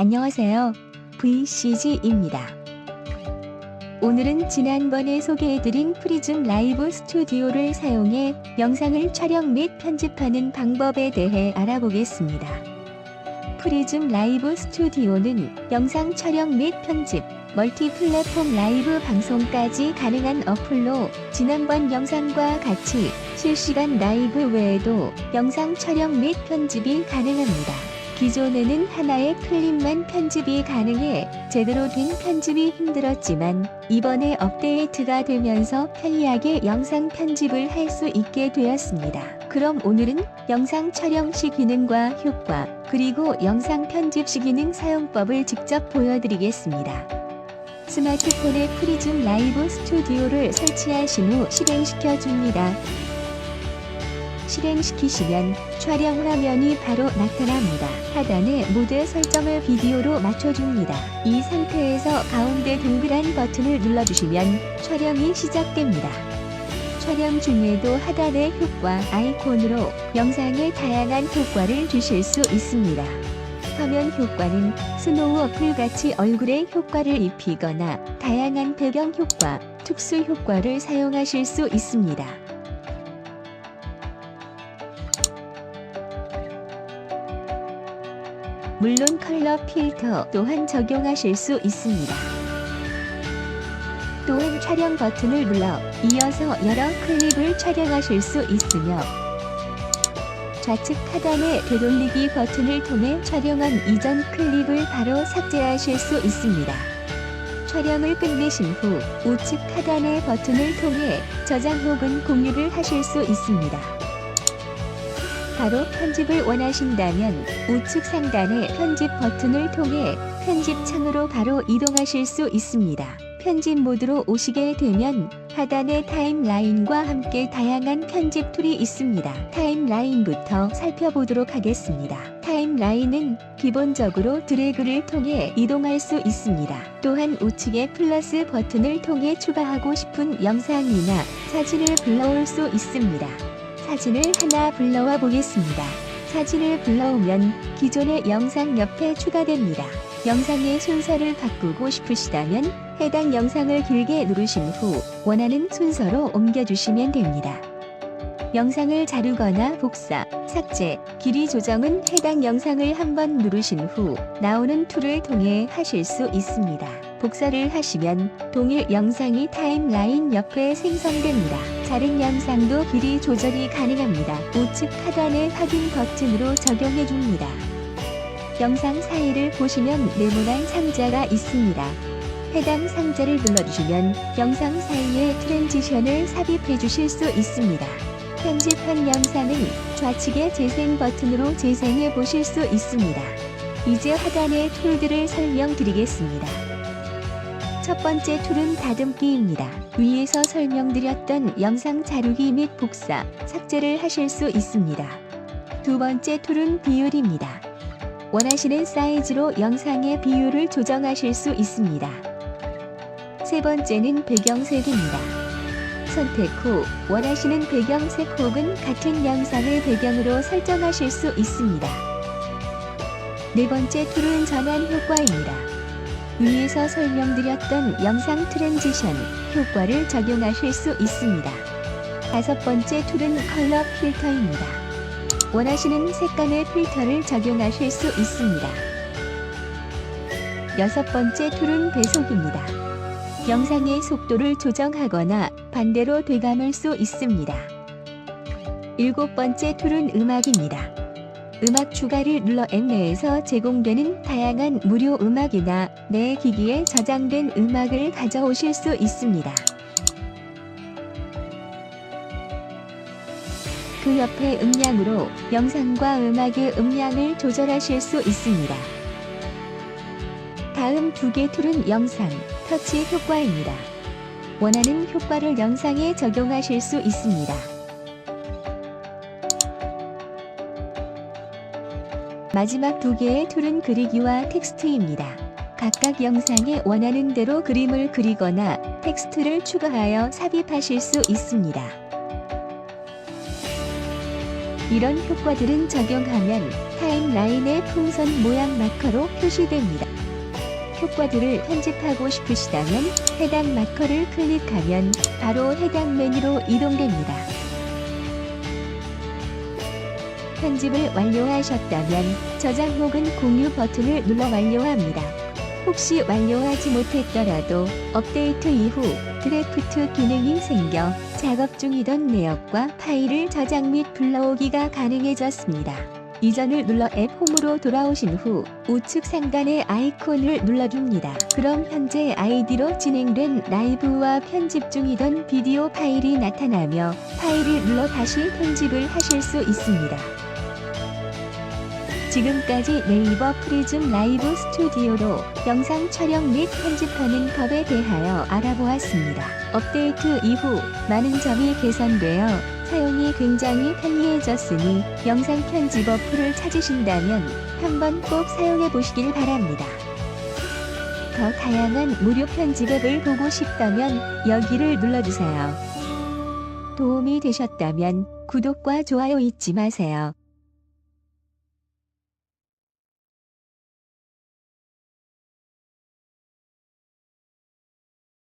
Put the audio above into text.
안녕하세요. VCG입니다. 오늘은 지난번에 소개해드린 프리즘 라이브 스튜디오를 사용해 영상을 촬영 및 편집하는 방법에 대해 알아보겠습니다. 프리즘 라이브 스튜디오는 영상 촬영 및 편집, 멀티 플랫폼 라이브 방송까지 가능한 어플로 지난번 영상과 같이 실시간 라이브 외에도 영상 촬영 및 편집이 가능합니다. 기존에는 하나의 클립만 편집이 가능해 제대로 된 편집이 힘들었지만 이번에 업데이트가 되면서 편리하게 영상 편집을 할 수 있게 되었습니다. 그럼 오늘은 영상 촬영 시 기능과 효과, 그리고 영상 편집 시 기능 사용법을 직접 보여드리겠습니다. 스마트폰에 프리즘 라이브 스튜디오를 설치하신 후 실행시켜 줍니다. 실행시키시면 촬영 화면이 바로 나타납니다. 하단에 모드 설정을 비디오로 맞춰줍니다. 이 상태에서 가운데 동그란 버튼을 눌러주시면 촬영이 시작됩니다. 촬영 중에도 하단의 효과 아이콘으로 영상에 다양한 효과를 주실 수 있습니다. 화면 효과는 스노우 어플같이 얼굴에 효과를 입히거나 다양한 배경 효과, 특수 효과를 사용하실 수 있습니다. 물론 컬러 필터 또한 적용하실 수 있습니다. 또한 촬영 버튼을 눌러 이어서 여러 클립을 촬영하실 수 있으며 좌측 하단의 되돌리기 버튼을 통해 촬영한 이전 클립을 바로 삭제하실 수 있습니다. 촬영을 끝내신 후 우측 하단의 버튼을 통해 저장 혹은 공유를 하실 수 있습니다. 바로 편집을 원하신다면 우측 상단의 편집 버튼을 통해 편집 창으로 바로 이동하실 수 있습니다. 편집 모드로 오시게 되면 하단의 타임라인과 함께 다양한 편집 툴이 있습니다. 타임라인부터 살펴보도록 하겠습니다. 타임라인은 기본적으로 드래그를 통해 이동할 수 있습니다. 또한 우측의 플러스 버튼을 통해 추가하고 싶은 영상이나 사진을 불러올 수 있습니다. 사진을 하나 불러와 보겠습니다. 사진을 불러오면 기존의 영상 옆에 추가됩니다. 영상의 순서를 바꾸고 싶으시다면 해당 영상을 길게 누르신 후 원하는 순서로 옮겨주시면 됩니다. 영상을 자르거나 복사, 삭제, 길이 조정은 해당 영상을 한번 누르신 후 나오는 툴을 통해 하실 수 있습니다. 복사를 하시면 동일 영상이 타임라인 옆에 생성됩니다. 자른 영상도 길이 조절이 가능합니다. 우측 하단의 확인 버튼으로 적용해 줍니다. 영상 사이를 보시면 네모난 상자가 있습니다. 해당 상자를 눌러주시면 영상 사이에 트랜지션을 삽입해 주실 수 있습니다. 편집한 영상은 좌측의 재생 버튼으로 재생해 보실 수 있습니다. 이제 하단의 툴들을 설명드리겠습니다. 첫 번째 툴은 다듬기입니다. 위에서 설명드렸던 영상 자르기 및 복사, 삭제를 하실 수 있습니다. 두 번째 툴은 비율입니다. 원하시는 사이즈로 영상의 비율을 조정하실 수 있습니다. 세 번째는 배경 색입니다. 선택 후 원하시는 배경색 혹은 같은 영상을 배경으로 설정하실 수 있습니다. 네 번째 툴은 전환 효과입니다. 위에서 설명드렸던 영상 트랜지션 효과를 적용하실 수 있습니다. 다섯 번째 툴은 컬러 필터입니다. 원하시는 색감의 필터를 적용하실 수 있습니다. 여섯 번째 툴은 배속입니다. 영상의 속도를 조정하거나 반대로 되감을 수 있습니다. 일곱 번째 툴은 음악입니다. 음악 추가를 눌러 앱 내에서 제공되는 다양한 무료 음악이나 내 기기에 저장된 음악을 가져오실 수 있습니다. 그 옆에 음량으로 영상과 음악의 음량을 조절하실 수 있습니다. 다음 두 개 툴은 영상, 터치 효과입니다. 원하는 효과를 영상에 적용하실 수 있습니다. 마지막 두 개의 툴은 그리기와 텍스트입니다. 각각 영상에 원하는 대로 그림을 그리거나 텍스트를 추가하여 삽입하실 수 있습니다. 이런 효과들은 적용하면 타임라인의 풍선 모양 마커로 표시됩니다. 효과들을 편집하고 싶으시다면 해당 마커를 클릭하면 바로 해당 메뉴로 이동됩니다. 편집을 완료하셨다면 저장 혹은 공유 버튼을 눌러 완료합니다. 혹시 완료하지 못했더라도 업데이트 이후 드래프트 기능이 생겨 작업 중이던 내역과 파일을 저장 및 불러오기가 가능해졌습니다. 이전을 눌러 앱 홈으로 돌아오신 후 우측 상단의 아이콘을 눌러줍니다. 그럼 현재 아이디로 진행된 라이브와 편집 중이던 비디오 파일이 나타나며 파일을 눌러 다시 편집을 하실 수 있습니다. 지금까지 네이버 프리즘 라이브 스튜디오로 영상 촬영 및 편집하는 법에 대하여 알아보았습니다. 업데이트 이후 많은 점이 개선되어 사용이 굉장히 편리해졌으니 영상 편집 어플을 찾으신다면 한번 꼭 사용해 보시길 바랍니다. 더 다양한 무료 편집 앱을 보고 싶다면 여기를 눌러주세요. 도움이 되셨다면 구독과 좋아요 잊지 마세요.